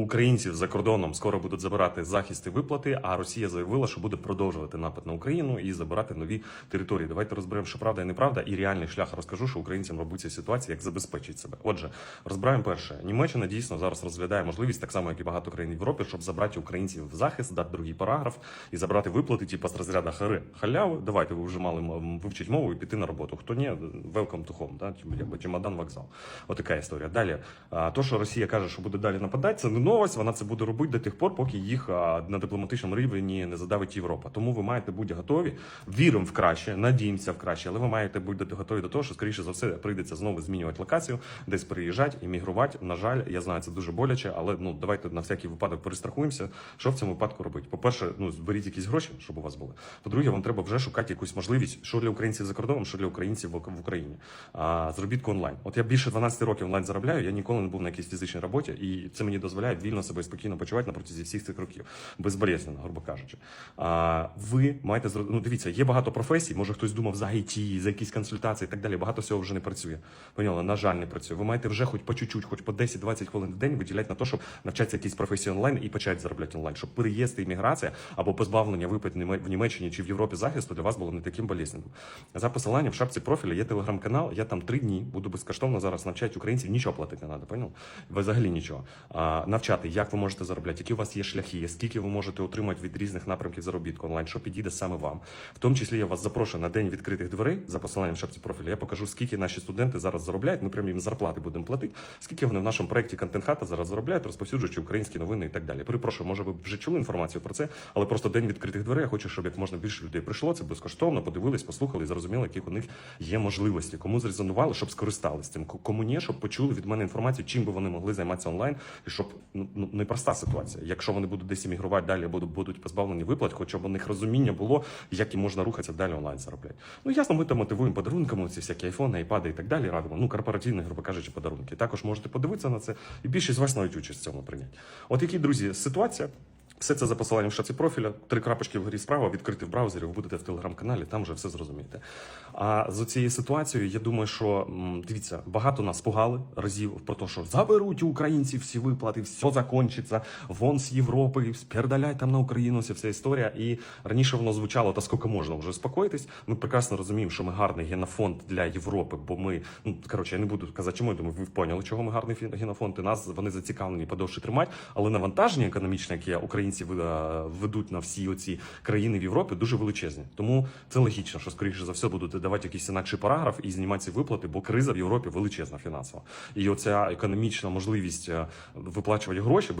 українців за кордоном скоро будуть забирати захист і виплати. А Росія заявила, що буде продовжувати напад на Україну і забирати нові території. Давайте розберемо, що правда і неправда, і реальний шлях розкажу, що українцям робить цій ситуації, як забезпечить себе. Отже, розбираємо перше. Німеччина дійсно зараз розглядає можливість, так само як і багато країн в Європі, щоб забрати українців в захист, дати другий параграф і забрати виплати, типу з розряду хари халяви. Давайте ви вже мали вивчить мову і піти на роботу. Хто ні, welcome to home, да? чемодан вокзал. Отака історія. Далі, то, що Росія каже, що буде далі нападати, це не новость. Вона це буде робити до тих пор, поки їх на дипломатичному рівні не задавить Європа. Тому ви маєте бути готові. Віримо в краще, надіємося в краще, але ви маєте бути готові до того, що скоріше за все прийдеться знову змінювати локацію, десь переїжджати, іммігрувати. На жаль, я знаю, це дуже боляче, але ну давайте на всякий випадок перестрахуємося. Що в цьому випадку робити? По-перше, ну зберіть якісь гроші, щоб у вас були. По-друге, вам треба вже шукати якусь можливість, що для українців за кордоном, що для українців в Україні. А заробітку онлайн. От я більше 12 років онлайн заробляю. Я ніколи не був на якійсь фізичній роботі, і це мені дозволяє вільно себе спокійно почувати на протязі всіх цих років, безболезненно, грубо кажучи. А ви маєте ну, дивіться, є багато професій. Може хтось думав за IT, за якісь консультації і так далі. Багато всього вже не працює. Поняли? На жаль, не працює. Ви маєте вже хоч по чуть-чуть, хоч по 10-20 хвилин в день виділяти на те, щоб навчатися якісь професії онлайн і почати заробляти онлайн, щоб переїзд і імміграція або позбавлення виплат в Німеччині чи в Європі захисту для вас було не таким болезненним. За посиланням в шапці профіля є телеграм-канал. Я там три дні буду безкоштовно зараз навчати українців. Нічого платити не треба, поняв? Взагалі нічого. А, навчати, як ви можете заробляти, які у вас є шляхи, скільки ви можете отримати від різних напрямків заробітку онлайн, що підійде саме вам. В тому числі я вас запрошую на день відкритих дверей за посиланням шапці профіля. Я покажу, скільки наші студенти зараз заробляють. Ми прямо їм зарплати будемо платити. Скільки вони в нашому проєкті контент хата зараз заробляють, розповсюджуючи українські новини і так далі. Перепрошую, може ви вже чули інформацію про це, але просто день відкритих дверей. Я хочу, щоб як можна більше людей прийшло. Це безкоштовно, подивились, послухали зрозуміли, які у них є можливості. Кому зрезонували, щоб скористались цим. Кому ні, щоб почули від мене інформацію, чим би вони могли займатися онлайн, і щоб ну ну, непроста ситуація. Якщо вони будуть десь іммігрувати далі, або будуть позбавлені виплат, хоча б у них розуміння було, як і можна рухатися далі онлайн заробляти. Ну ясно, ми там мотивуємо подарунками, ці всякі айфони, айпади і так далі. Радимо. Ну корпоративні, грубо кажучи, подарунки. Також можете подивитися на це, і більшість з вас навіть участь в цьому прийняти. От які друзі, ситуація. Все це за посиланням в шапці профіля. Три крапочки вгорі справа, відкрити в браузері, ви будете в телеграм-каналі, там вже все зрозумієте. А з цією ситуацією, я думаю, що дивіться, багато нас пугали разів про те, що заберуть у українців всі виплати, все закончиться, вон з Європи, спердаляй там на Україну, вся вся історія. І раніше воно звучало, та скільки можна вже успокоїтись. Ми прекрасно розуміємо, що ми гарний генофонд для Європи, бо ми, ну коротше, я не буду казати, чому я думаю, ви поняли, чого ми гарний генофонд, і нас вони зацікавлені подовше тримати, але навантаження економічне, яке українці е, ведуть на всі оці країни в Європі, дуже величезні. Тому це логічно, що скоріше за все будуть давати якийсь інакший параграф і знімати ці виплати, бо криза в Європі величезна фінансова. І оця економічна можливість е, виплачувати гроші.